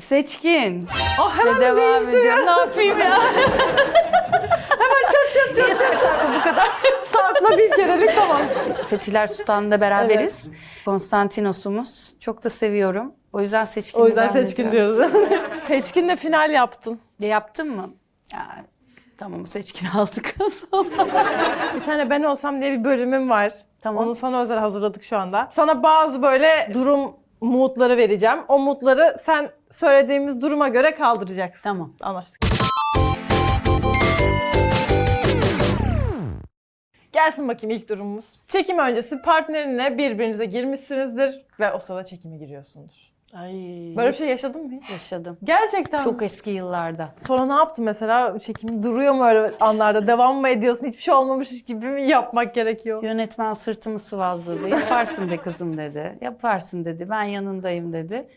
Seçkin. Ah hemen devam ediyorum. Ne yapayım ya? Çat çat çat çat. Sarkma bu kadar. Sarkma bir kerelik tamam. Fethiler Sultan'da beraberiz. Konstantinos'umuz. Çok da seviyorum. O yüzden seçkin. O yüzden seçkin diyoruz. Seçkinle final yaptın. Yaptın mı? Ya, tamam seçkin aldık. Bir tane ben olsam diye bir bölümüm var. Tamam. Onu sana özel hazırladık şu anda. Sana bazı böyle durum moodları vereceğim. O moodları sen söylediğimiz duruma göre kaldıracaksın. tamam. Anlaştık. Gelsin bakayım ilk durumumuz. Çekim öncesi partnerinle birbirinize girmişsinizdir ve o sırada çekime giriyorsundur. Ay. Böyle bir şey yaşadın mı hiç? yaşadım. Gerçekten Çok eski yıllarda. Sonra ne yaptın mesela? Çekim duruyor mu öyle anlarda? Devam mı ediyorsun? Hiçbir şey olmamış gibi mi yapmak gerekiyor? Yönetmen sırtımı sıvazladı. Yaparsın be kızım dedi. Yaparsın dedi. Ben yanındayım dedi.